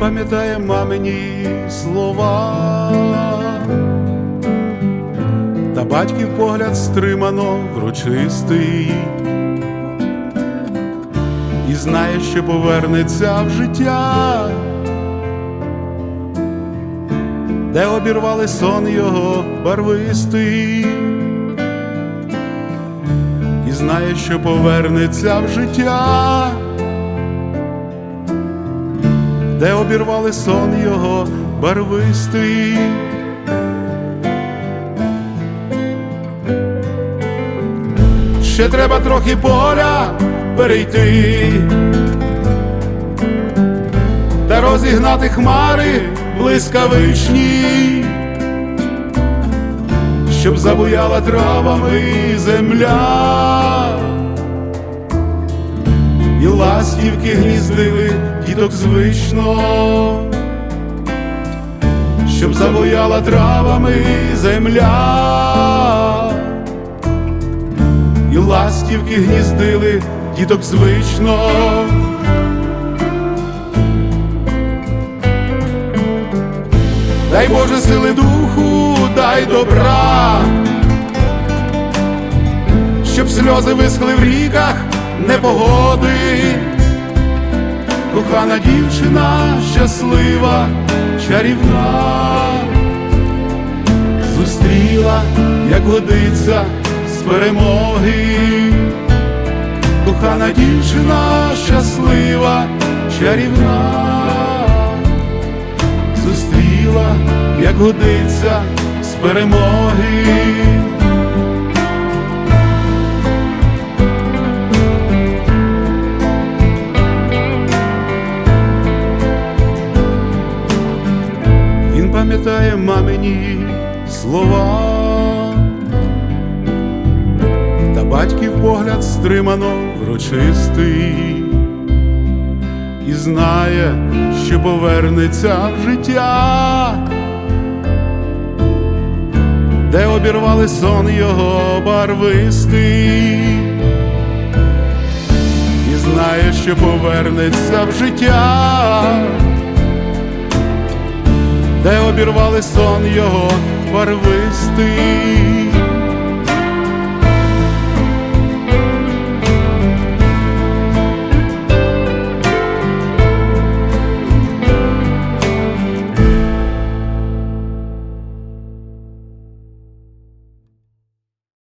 пам'ятає мамині слова, та батьків погляд стримано врочистий, і знає, що повернеться в життя, де обірвали сон його барвистий, і знає, що повернеться в життя де обірвали сон його барвистий. Ще треба трохи поля перейти та розігнати хмари блискавичні, щоб забуяла травами земля і ластівки гніздили діток звично, щоб забояла травами земля, і ластівки гніздили діток звично. Дай Боже сили духу, дай добра, щоб сльози вискли в ріках непогоди, кохана дівчина щаслива, чарівна, зустріла, як годиться з перемоги, кохана дівчина щаслива, чарівна, зустріла, як годиться з перемоги. Пам'ятає мамині слова, та батьків погляд стримано врочистий, і знає, що повернеться в життя, де обірвали сон його барвистий, і знає, що повернеться в життя де обірвали сон його барвистий,